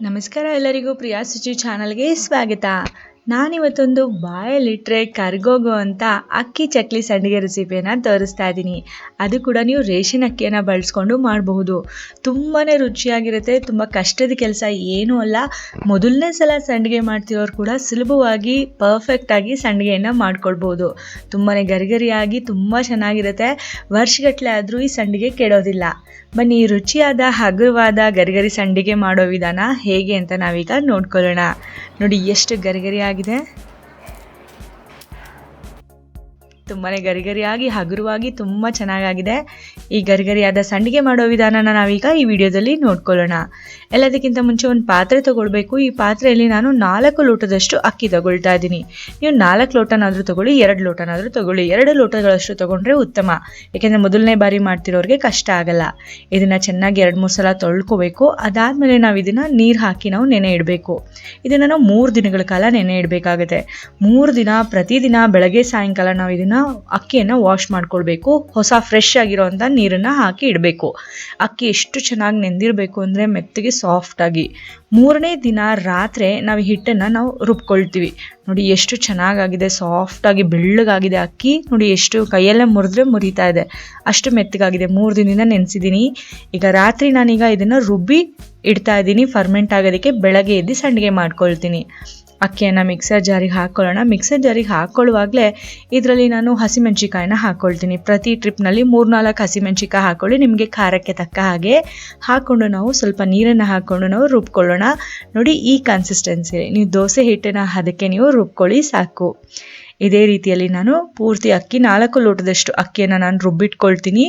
ನಮಸ್ಕಾರ ಎಲ್ಲರಿಗೂ ಪ್ರಿಯಾ ಸುಚಿ ಚಾನಲ್ಗೆ ಸ್ವಾಗತ. ನಾನಿವತ್ತೊಂದು ಬಾಯಲ್ಲಿಟ್ಟರೆ ಕರ್ಗೋಗೋ ಅಂತ ಅಕ್ಕಿ ಚಕ್ಲಿ ಸಂಡಿಗೆ ರೆಸಿಪಿಯನ್ನು ತೋರಿಸ್ತಾ ಇದ್ದೀನಿ. ಅದು ಕೂಡ ನೀವು ರೇಷನ್ ಅಕ್ಕಿಯನ್ನು ಬಳಸ್ಕೊಂಡು ಮಾಡಬಹುದು. ತುಂಬಾ ರುಚಿಯಾಗಿರುತ್ತೆ, ತುಂಬ ಕಷ್ಟದ ಕೆಲಸ ಏನೂ ಅಲ್ಲ. ಮೊದಲನೇ ಸಲ ಸಂಡಿಗೆ ಮಾಡ್ತಿರೋರು ಕೂಡ ಸುಲಭವಾಗಿ ಪರ್ಫೆಕ್ಟಾಗಿ ಸಂಡಿಗೆಯನ್ನು ಮಾಡ್ಕೊಳ್ಬೋದು ತುಂಬಾ ಗರಿಗರಿಯಾಗಿ ತುಂಬ ಚೆನ್ನಾಗಿರುತ್ತೆ. ವರ್ಷಗಟ್ಟಲೆ ಆದರೂ ಈ ಸಂಡಿಗೆ ಕೆಡೋದಿಲ್ಲ. ಬನ್ನಿ ರುಚಿಯಾದ, ಹಗುರವಾದ ಗರಿಗರಿ ಸಂಡಿಗೆ ಮಾಡೋ ವಿಧಾನ ಹೇಗೆ ಅಂತ ನಾವೀಗ ನೋಡ್ಕೊಳ್ಳೋಣ. ನೋಡಿ ಎಷ್ಟು ಗರಿಗರಿಯಾಗಿದೆ ತುಂಬಾ ಗರಿಗರಿಯಾಗಿ, ಹಗುರವಾಗಿ ತುಂಬ ಚೆನ್ನಾಗಾಗಿದೆ. ಈ ಗರಿಗರಿಯಾದ ಸಂಡಿಗೆ ಮಾಡೋ ವಿಧಾನನ ನಾವೀಗ ಈ ವಿಡಿಯೋದಲ್ಲಿ ನೋಡ್ಕೊಳ್ಳೋಣ. ಎಲ್ಲದಕ್ಕಿಂತ ಮುಂಚೆ ಒಂದು ಪಾತ್ರೆ ತೊಗೊಳ್ಬೇಕು. ಈ ಪಾತ್ರೆಯಲ್ಲಿ ನಾನು ನಾಲ್ಕು ಲೋಟದಷ್ಟು ಅಕ್ಕಿ ತಗೊಳ್ತಾ ಇದ್ದೀನಿ. ನೀವು ನಾಲ್ಕು ಲೋಟನಾದರೂ ತಗೊಳ್ಳಿ, ಎರಡು ಲೋಟನಾದರೂ ತಗೊಳ್ಳಿ. ಎರಡು ಲೋಟಗಳಷ್ಟು ತಗೊಂಡ್ರೆ ಉತ್ತಮ. ಏಕೆಂದರೆ ಮೊದಲನೇ ಬಾರಿ ಮಾಡ್ತಿರೋರಿಗೆ ಕಷ್ಟ ಆಗಲ್ಲ. ಇದನ್ನು ಚೆನ್ನಾಗಿ ಎರಡು ಮೂರು ಸಲ ತೊಳ್ಕೊಬೇಕು. ಅದಾದಮೇಲೆ ನಾವು ಇದನ್ನು ನೀರು ಹಾಕಿ ನಾವು ನೆನೆ ಇಡಬೇಕು. ಇದನ್ನು ನಾವು ಮೂರು ದಿನಗಳ ಕಾಲ ನೆನೆ ಇಡಬೇಕಾಗುತ್ತೆ. ಮೂರು ದಿನ ಪ್ರತಿದಿನ ಬೆಳಗ್ಗೆ ಸಾಯಂಕಾಲ ನಾವು ಇದನ್ನು ಅಕ್ಕಿಯನ್ನು ವಾಶ್ ಮಾಡ್ಕೊಳ್ಬೇಕು. ಹೊಸ ಫ್ರೆಶ್ ಆಗಿರೋವಂಥ ನೀರನ್ನು ಹಾಕಿ ಇಡಬೇಕು. ಅಕ್ಕಿ ಎಷ್ಟು ಚೆನ್ನಾಗಿ ನೆಂದಿರಬೇಕು ಅಂದರೆ ಮೆತ್ತಗೆ ಸಾಫ್ಟಾಗಿ ಮೂರನೇ ದಿನ ರಾತ್ರಿ ನಾವು ಹಿಟ್ಟನ್ನು ನಾವು ರುಬ್ಕೊಳ್ತೀವಿ. ನೋಡಿ ಎಷ್ಟು ಚೆನ್ನಾಗಾಗಿದೆ ಸಾಫ್ಟಾಗಿ ಬೆಳ್ಳಗಾಗಿದೆ ಅಕ್ಕಿ. ನೋಡಿ ಎಷ್ಟು ಕೈಯಲ್ಲೇ ಮುರಿದ್ರೆ ಮುರಿತಾ ಇದೆ. ಅಷ್ಟು ಮೆತ್ತಗಾಗಿದೆ. ಮೂರು ದಿನದಿಂದ ನೆನೆಸಿದ್ದೀನಿ ಈಗ ರಾತ್ರಿ ನಾನೀಗ ಇದನ್ನು ರುಬ್ಬಿ ಇಡ್ತಾ ಇದ್ದೀನಿ ಫರ್ಮೆಂಟ್ ಆಗೋದಕ್ಕೆ ಬೆಳಗ್ಗೆ ಎದ್ದು ಸಂಡಿಗೆ ಮಾಡ್ಕೊಳ್ತೀನಿ. ಅಕ್ಕಿಯನ್ನು ಮಿಕ್ಸರ್ ಜಾರಿಗೆ ಹಾಕ್ಕೊಳ್ಳೋಣ ಮಿಕ್ಸರ್ ಜಾರಿಗೆ ಹಾಕ್ಕೊಳ್ಳುವಾಗಲೇ ಇದರಲ್ಲಿ ನಾನು ಹಸಿಮೆಣ್ಸಿಕಾಯಿನ ಹಾಕ್ಕೊಳ್ತೀನಿ ಪ್ರತಿ ಟ್ರಿಪ್ನಲ್ಲಿ ಮೂರ್ನಾಲ್ಕು ಹಸಿಮೆಣ್ಸಿಕಾಯಿ ಹಾಕ್ಕೊಳ್ಳಿ ನಿಮಗೆ ಖಾರಕ್ಕೆ ತಕ್ಕ ಹಾಗೆ ಹಾಕ್ಕೊಂಡು ನಾವು ಸ್ವಲ್ಪ ನೀರನ್ನು ಹಾಕ್ಕೊಂಡು ನಾವು ರುಬ್ಕೊಳ್ಳೋಣ. ನೋಡಿ ಈ ಕನ್ಸಿಸ್ಟೆನ್ಸಿ ನೀವು ದೋಸೆ ಹಿಟ್ಟನ್ನು ಅದಕ್ಕೆ ನೀವು ರುಬ್ಕೊಳ್ಳಿ ಸಾಕು. ಇದೇ ರೀತಿಯಲ್ಲಿ ನಾನು ಪೂರ್ತಿ ಅಕ್ಕಿ, ನಾಲ್ಕು ಲೋಟದಷ್ಟು ಅಕ್ಕಿಯನ್ನು ನಾನು ರುಬ್ಬಿಟ್ಕೊಳ್ತೀನಿ.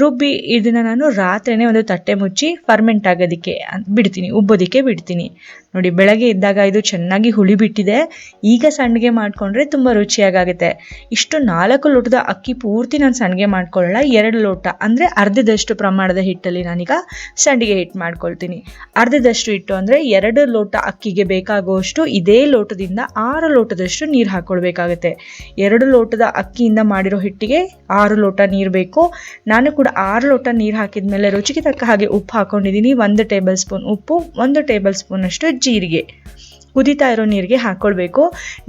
ರುಬ್ಬಿ ಇದನ್ನು ನಾನು ರಾತ್ರಿನೇ ಒಂದು ತಟ್ಟೆ ಮುಚ್ಚಿ ಫರ್ಮೆಂಟ್ ಆಗೋದಕ್ಕೆ ಬಿಡ್ತೀನಿ, ಉಬ್ಬೋದಕ್ಕೆ ಬಿಡ್ತೀನಿ. ನೋಡಿ, ಬೆಳಗ್ಗೆ ಇದ್ದಾಗ ಇದು ಚೆನ್ನಾಗಿ ಹುಳಿ ಬಿಟ್ಟಿದೆ ಈಗ ಸಂಡಿಗೆ ಮಾಡಿಕೊಂಡ್ರೆ ತುಂಬ ರುಚಿಯಾಗುತ್ತೆ ಇಷ್ಟು ನಾಲ್ಕು ಲೋಟದ ಅಕ್ಕಿ ಪೂರ್ತಿ ನಾನು ಸಂಡಿಗೆ ಮಾಡ್ಕೊಳ್ಳಲ್ಲ, ಎರಡು ಲೋಟ, ಅಂದರೆ ಅರ್ಧದಷ್ಟು ಪ್ರಮಾಣದ ಹಿಟ್ಟಲ್ಲಿ ನಾನೀಗ ಸಂಡಿಗೆ ಹಿಟ್ಟು ಮಾಡ್ಕೊಳ್ತೀನಿ. ಅರ್ಧದಷ್ಟು ಹಿಟ್ಟು ಅಂದರೆ ಎರಡು ಲೋಟ ಅಕ್ಕಿಗೆ ಬೇಕಾಗುವಷ್ಟು, ಇದೇ ಲೋಟದಿಂದ ಆರು ಲೋಟದಷ್ಟು ನೀರು ಹಾಕ್ಕೊಳ್ಬೇಕಾಗತ್ತೆ ಎರಡು ಲೋಟದ ಅಕ್ಕಿಯಿಂದ ಮಾಡಿರೋ ಹಿಟ್ಟಿಗೆ ಆರು ಲೋಟ ನೀರು ಬೇಕು. ನಾನು ಕೂಡ ಆರು ಲೋಟ ನೀರು ಹಾಕಿದ ಮೇಲೆ ರುಚಿಗೆ ತಕ್ಕ ಹಾಗೆ ಉಪ್ಪು ಹಾಕೊಂಡಿದ್ದೀನಿ. ಒಂದು ಟೇಬಲ್ ಸ್ಪೂನ್ ಉಪ್ಪು, ಒಂದು ಟೇಬಲ್ ಸ್ಪೂನ್ ಅಷ್ಟು ಜೀರಿಗೆ. ಕುದೀತಾ ಇರೋ ನೀರಿಗೆ ಹಾಕ್ಕೊಳ್ಬೇಕು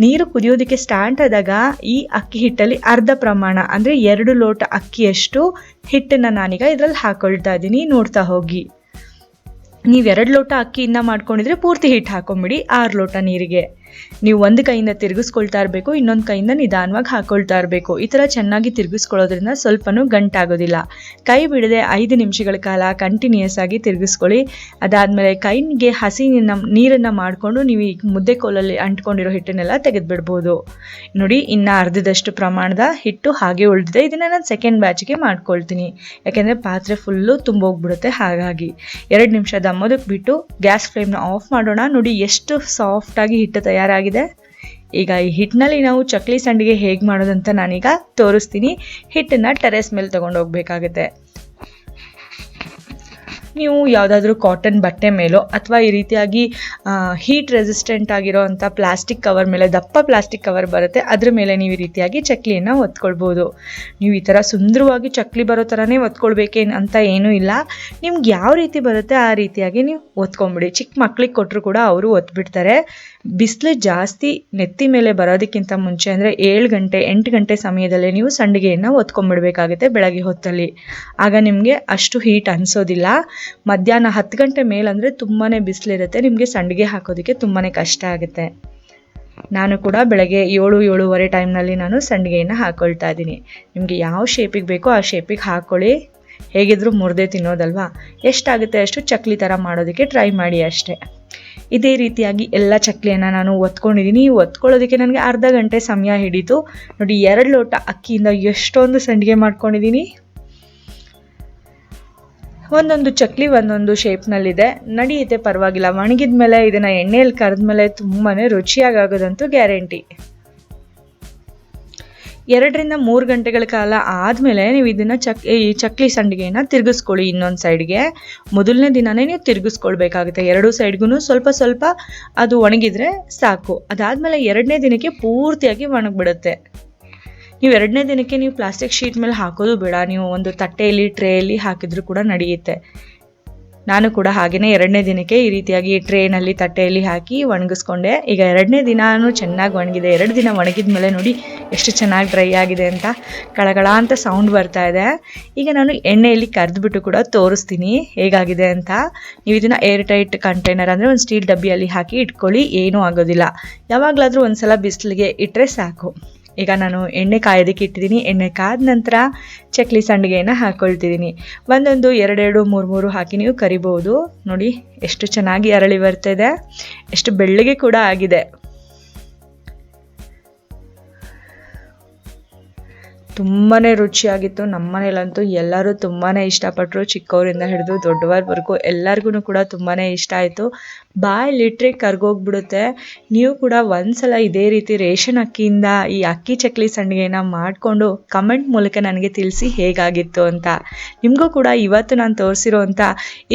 ನೀರು ಕುದಿಯೋದಕ್ಕೆ ಸ್ಟಾರ್ಟ್ ಆದಾಗ ಈ ಅಕ್ಕಿ ಹಿಟ್ಟಲ್ಲಿ ಅರ್ಧ ಪ್ರಮಾಣ, ಅಂದರೆ ಎರಡು ಲೋಟ ಅಕ್ಕಿಯಷ್ಟು ಹಿಟ್ಟನ್ನು ನಾನೀಗ ಇದರಲ್ಲಿ ಹಾಕ್ಕೊಳ್ತಾ ಇದ್ದೀನಿ. ನೋಡ್ತಾ ಹೋಗಿ. ನೀವು ಎರಡು ಲೋಟ ಅಕ್ಕಿಯಿಂದ ಮಾಡ್ಕೊಂಡಿದ್ರೆ ಪೂರ್ತಿ ಹಿಟ್ಟು ಹಾಕೊಂಬಿಡಿ ಆರು ಲೋಟ ನೀರಿಗೆ. ನೀವು ಒಂದು ಕೈಯಿಂದ ತಿರುಗಿಸ್ಕೊಳ್ತಾ ಇರಬೇಕು, ಇನ್ನೊಂದು ಕೈಯಿಂದ ನಿಧಾನವಾಗಿ ಹಾಕೊಳ್ತಾ ಇರಬೇಕು. ಈ ಥರ ಚೆನ್ನಾಗಿ ತಿರುಗಿಸ್ಕೊಳ್ಳೋದ್ರಿಂದ ಸ್ವಲ್ಪನೂ ಗಂಟಾಗೋದಿಲ್ಲ. ಕೈ ಬಿಡದೆ ಐದು ನಿಮಿಷಗಳ ಕಾಲ ಕಂಟಿನ್ಯೂಸ್ ಆಗಿ ತಿರುಗಿಸ್ಕೊಳ್ಳಿ. ಅದಾದಮೇಲೆ ಕೈಗೆ ಹಸಿ ನೀರನ್ನು ಮಾಡಿಕೊಂಡು ನೀವು ಈ ಮುದ್ದೆ ಕೋಲಲ್ಲಿ ಅಂಟ್ಕೊಂಡಿರೋ ಹಿಟ್ಟನ್ನೆಲ್ಲ ತೆಗೆದುಬಿಡ್ಬೋದು. ನೋಡಿ, ಇನ್ನು ಅರ್ಧದಷ್ಟು ಪ್ರಮಾಣದ ಹಿಟ್ಟು ಹಾಗೆ ಉಳಿದಿದೆ. ಇದನ್ನು ನಾನು ಸೆಕೆಂಡ್ ಬ್ಯಾಚ್ಗೆ ಮಾಡ್ಕೊಳ್ತೀನಿ. ಯಾಕೆಂದರೆ ಪಾತ್ರೆ ಫುಲ್ಲು ತುಂಬೋಗ್ಬಿಡುತ್ತೆ ಹಾಗಾಗಿ. ಎರಡು ನಿಮಿಷ ದಮ್ಮೋದಕ್ಕೆ ಬಿಟ್ಟು ಗ್ಯಾಸ್ ಫ್ಲೇಮ್ನ ಆಫ್ ಮಾಡೋಣ. ನೋಡಿ, ಎಷ್ಟು ಸಾಫ್ಟಾಗಿ ಹಿಟ್ಟು ತಯಾರಾಗಿದೆ. ಈಗ ಈ ಹಿಟ್ಟಿನಲ್ಲಿ ನಾವು ಚಕ್ಲಿ ಸಂಡಿಗೆ ಹೇಗೆ ಮಾಡೋದಂತ ನಾನೀಗ ತೋರಿಸ್ತೀನಿ. ಹಿಟ್ಟನ್ನು ಟೆರೆಸ್ ಮೇಲೆ ತೊಗೊಂಡು ಹೋಗ್ಬೇಕಾಗುತ್ತೆ ನೀವು ಯಾವುದಾದ್ರೂ ಕಾಟನ್ ಬಟ್ಟೆ ಮೇಲೋ ಅಥವಾ ಈ ರೀತಿಯಾಗಿ ಹೀಟ್ ರೆಸಿಸ್ಟೆಂಟ್ ಆಗಿರೋ ಅಂಥ ಪ್ಲಾಸ್ಟಿಕ್ ಕವರ್ ಮೇಲೆ ದಪ್ಪ ಪ್ಲಾಸ್ಟಿಕ್ ಕವರ್ ಬರುತ್ತೆ, ಅದ್ರ ಮೇಲೆ ನೀವು ಈ ರೀತಿಯಾಗಿ ಚಕ್ಲಿಯನ್ನು ಒತ್ಕೊಳ್ಬೋದು. ನೀವು ಈ ಥರ ಸುಂದರವಾಗಿ ಚಕ್ಲಿ ಬರೋ ಥರನೇ ಒತ್ಕೊಳ್ಬೇಕೇನು ಅಂತ ಏನೂ ಇಲ್ಲ. ನಿಮ್ಗೆ ಯಾವ ರೀತಿ ಬರುತ್ತೆ ಆ ರೀತಿಯಾಗಿ ನೀವು ಒತ್ಕೊಂಬಿಡಿ. ಚಿಕ್ಕ ಮಕ್ಳಿಗೆ ಕೊಟ್ಟರು ಕೂಡ ಅವರು ಒತ್ಬಿಡ್ತಾರೆ. ಬಿಸಿಲು ಜಾಸ್ತಿ ನೆತ್ತಿ ಮೇಲೆ ಬರೋದಕ್ಕಿಂತ ಮುಂಚೆ ಅಂದರೆ ಏಳು ಗಂಟೆ, ಎಂಟು ಗಂಟೆ ಸಮಯದಲ್ಲೇ ನೀವು ಸಂಡಿಗೆಯನ್ನು ಒತ್ಕೊಂಡ್ಬಿಡ್ಬೇಕಾಗುತ್ತೆ ಬೆಳಗ್ಗೆ ಹೊತ್ತಲ್ಲಿ. ಆಗ ನಿಮಗೆ ಅಷ್ಟು ಹೀಟ್ ಅನಿಸೋದಿಲ್ಲ. ಮಧ್ಯಾಹ್ನ ಹತ್ತು ಗಂಟೆ ಮೇಲಂದರೆ ತುಂಬಾ ಬಿಸಿಲಿರುತ್ತೆ. ನಿಮಗೆ ಸಂಡಿಗೆ ಹಾಕೋದಕ್ಕೆ ತುಂಬಾ ಕಷ್ಟ ಆಗುತ್ತೆ. ನಾನು ಕೂಡ ಬೆಳಗ್ಗೆ ಏಳು, ಏಳುವರೆ ಟೈಮ್ನಲ್ಲಿ ನಾನು ಸಂಡಿಗೆಯನ್ನು ಹಾಕ್ಕೊಳ್ತಾ ಇದ್ದೀನಿ. ನಿಮಗೆ ಯಾವ ಶೇಪಿಗೆ ಬೇಕೋ ಆ ಶೇಪಿಗೆ ಹಾಕ್ಕೊಳ್ಳಿ ಹೇಗಿದ್ರೂ ಮುರಿದೇ ತಿನ್ನೋದಲ್ವಾ? ಎಷ್ಟಾಗುತ್ತೆ ಅಷ್ಟು ಚಕ್ಲಿ ಥರ ಮಾಡೋದಕ್ಕೆ ಟ್ರೈ ಮಾಡಿ ಅಷ್ಟೇ. ಇದೇ ರೀತಿಯಾಗಿ ಎಲ್ಲ ಚಕ್ಲಿಯನ್ನು ನಾನು ಒತ್ಕೊಂಡಿದ್ದೀನಿ. ಒತ್ಕೊಳ್ಳೋದಕ್ಕೆ ನನಗೆ ಅರ್ಧ ಗಂಟೆ ಸಮಯ ಹಿಡಿತು. ನೋಡಿ, ಎರಡು ಲೋಟ ಅಕ್ಕಿಯಿಂದ ಎಷ್ಟೊಂದು ಸಂಡಿಗೆ ಮಾಡ್ಕೊಂಡಿದ್ದೀನಿ. ಒಂದೊಂದು ಚಕ್ಲಿ ಒಂದೊಂದು ಶೇಪ್ನಲ್ಲಿದೆ ನಡೆಯುತ್ತೆ ಪರವಾಗಿಲ್ಲ. ಒಣಗಿದ ಮೇಲೆ, ಇದನ್ನು ಎಣ್ಣೆಯಲ್ಲಿ ಕರೆದ ಮೇಲೆ ತುಂಬಾ ರುಚಿಯಾಗೋದಂತೂ ಗ್ಯಾರಂಟಿ. ಎರಡರಿಂದ ಮೂರು ಗಂಟೆಗಳ ಕಾಲ ಆದಮೇಲೆ ನೀವು ಇದನ್ನು ಚಕ್, ಈ ಚಕ್ಲಿ ಸಂಡಿಗೆನ ತಿರುಗಿಸ್ಕೊಳ್ಳಿ ಇನ್ನೊಂದು ಸೈಡ್ಗೆ ಮೊದಲನೇ ದಿನವೇ ನೀವು ತಿರುಗಿಸ್ಕೊಳ್ಬೇಕಾಗುತ್ತೆ. ಎರಡೂ ಸೈಡ್ಗೂ ಸ್ವಲ್ಪ ಸ್ವಲ್ಪ ಅದು ಒಣಗಿದರೆ ಸಾಕು. ಅದಾದಮೇಲೆ ಎರಡನೇ ದಿನಕ್ಕೆ ಪೂರ್ತಿಯಾಗಿ ಒಣಗಿಬಿಡುತ್ತೆ. ನೀವು ಎರಡನೇ ದಿನಕ್ಕೆ ನೀವು ಪ್ಲಾಸ್ಟಿಕ್ ಶೀಟ್ ಮೇಲೆ ಹಾಕೋದು ಬೇಡ. ನೀವು ಒಂದು ತಟ್ಟೆಯಲ್ಲಿ, ಟ್ರೇಯಲ್ಲಿ ಹಾಕಿದ್ರು ಕೂಡ ನಡೆಯುತ್ತೆ. ನಾನು ಕೂಡ ಹಾಗೆಯೇ ಎರಡನೇ ದಿನಕ್ಕೆ ಈ ರೀತಿಯಾಗಿ ಟ್ರೇನಲ್ಲಿ, ತಟ್ಟೆಯಲ್ಲಿ ಹಾಕಿ ಒಣಗಿಸ್ಕೊಂಡೆ. ಈಗ ಎರಡನೇ ದಿನವೂ ಚೆನ್ನಾಗಿ ಒಣಗಿದೆ. ಎರಡು ದಿನ ಒಣಗಿದ ಮೇಲೆ ನೋಡಿ ಎಷ್ಟು ಚೆನ್ನಾಗಿ ಡ್ರೈ ಆಗಿದೆ ಅಂತ ಕಳಗಳ ಅಂತ ಸೌಂಡ್ ಬರ್ತಾ ಇದೆ. ಈಗ ನಾನು ಎಣ್ಣೆಯಲ್ಲಿ ಕರೆದ್ಬಿಟ್ಟು ಕೂಡ ತೋರಿಸ್ತೀನಿ ಹೇಗಾಗಿದೆ ಅಂತ. ನೀವು ಇದನ್ನು ಏರ್ ಟೈಟ್ ಕಂಟೈನರ್ ಅಂದರೆ ಒಂದು ಸ್ಟೀಲ್ ಡಬ್ಬಿಯಲ್ಲಿ ಹಾಕಿ ಇಟ್ಕೊಳ್ಳಿ. ಏನೂ ಆಗೋದಿಲ್ಲ. ಯಾವಾಗಲಾದರೂ ಒಂದು ಸಲ ಬಿಸಿಲಿಗೆ ಇಟ್ಟರೆ ಸಾಕು. ಈಗ ನಾನು ಎಣ್ಣೆ ಕಾಯೋದಕ್ಕೆ ಇಟ್ಟಿದ್ದೀನಿ. ಎಣ್ಣೆ ಕಾದ ನಂತರ ಚಕ್ಲಿ ಸಂಡಿಗೆಯನ್ನು ಹಾಕ್ಕೊಳ್ತಿದ್ದೀನಿ ಒಂದೊಂದು ಎರಡೆರಡು, ಮೂರು ಮೂರು ಹಾಕಿ ನೀವು ಕರಿಬೋದು. ನೋಡಿ, ಎಷ್ಟು ಚೆನ್ನಾಗಿ ಅರಳಿ ಬರ್ತಿದೆ. ಎಷ್ಟು ಬೆಳ್ಳಗೆ ಕೂಡ ಆಗಿದೆ. ತುಂಬಾ ರುಚಿಯಾಗಿತ್ತು. ನಮ್ಮ ಮನೇಲಂತೂ ಎಲ್ಲರೂ ತುಂಬಾ ಇಷ್ಟಪಟ್ಟರು ಚಿಕ್ಕವರಿಂದ ಹಿಡಿದು ದೊಡ್ಡವರವರೆಗೂ ಎಲ್ಲರಿಗೂ ಕೂಡ ತುಂಬಾ ಇಷ್ಟ ಆಯಿತು. ಲಿಟ್ರಿ ಕರ್ಗೋಗ್ಬಿಡುತ್ತೆ. ನೀವು ಕೂಡ ಒಂದ್ಸಲ ಇದೇ ರೀತಿ ರೇಷನ್ ಅಕ್ಕಿಯಿಂದ ಈ ಅಕ್ಕಿ ಚಕ್ಲಿ ಸಂಡಿಗೆನ ಮಾಡಿಕೊಂಡು ಕಮೆಂಟ್ ಮೂಲಕ ನನಗೆ ತಿಳಿಸಿ ಹೇಗಾಗಿತ್ತು ಅಂತ. ನಿಮಗೂ ಕೂಡ ಇವತ್ತು ನಾನು ತೋರಿಸಿರೋವಂಥ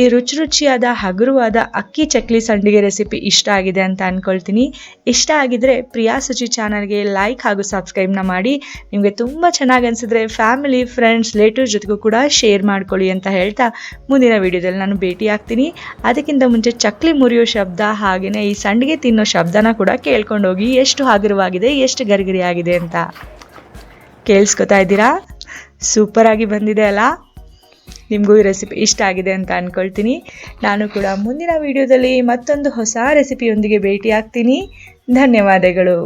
ಈ ರುಚಿ ರುಚಿಯಾದ, ಹಗುರವಾದ ಅಕ್ಕಿ ಚಕ್ಲಿ ಸಂಡಿಗೆ ರೆಸಿಪಿ ಇಷ್ಟ ಆಗಿದೆ ಅಂತ ಅಂದ್ಕೊಳ್ತೀನಿ ಇಷ್ಟ ಆಗಿದ್ರೆ ಪ್ರಿಯಾ ಸುಚಿ ಚಾನಲ್ಗೆ ಲೈಕ್ ಹಾಗೂ ಸಬ್ಸ್ಕ್ರೈಬ್ನ ಮಾಡಿ. ನಿಮಗೆ ತುಂಬ ಚೆನ್ನಾಗಿ ಅನಿಸಿದ್ರೆ ಫ್ಯಾಮಿಲಿ ಫ್ರೆಂಡ್ಸ್ ರಿಲೇಟಿವ್ಸ್ ಜೊತೆಗೂ ಕೂಡ ಶೇರ್ ಮಾಡ್ಕೊಳ್ಳಿ ಅಂತ ಹೇಳ್ತಾ ಮುಂದಿನ ವಿಡಿಯೋದಲ್ಲಿ ನಾನು ಭೇಟಿ ಆಗ್ತೀನಿ. ಅದಕ್ಕಿಂತ ಮುಂಚೆ ಚಕ್ಲಿ ಮುರಿಯೋ ಶಬ್ದ ಹಾಗೆಯೇ ಈ ಸಂಡಿಗೆ ತಿನ್ನೋ ಶಬ್ದನ ಕೂಡ ಕೇಳ್ಕೊಂಡು ಹೋಗಿ ಎಷ್ಟು ಹಗುರವಾಗಿದೆ, ಎಷ್ಟು ಗರಿಗರಿ ಆಗಿದೆ ಅಂತ. ಕೇಳಿಸ್ಕೊತಾ ಇದ್ದೀರಾ? ಸೂಪರಾಗಿ ಬಂದಿದೆ ಅಲ್ಲ? ನಿಮಗೂ ಈ ರೆಸಿಪಿ ಇಷ್ಟ ಆಗಿದೆ ಅಂತ ಅಂದ್ಕೊಳ್ತೀನಿ ನಾನು ಕೂಡ ಮುಂದಿನ ವಿಡಿಯೋದಲ್ಲಿ ಮತ್ತೊಂದು ಹೊಸ ರೆಸಿಪಿಯೊಂದಿಗೆ ಭೇಟಿ ಆಗ್ತೀನಿ. ಧನ್ಯವಾದಗಳು.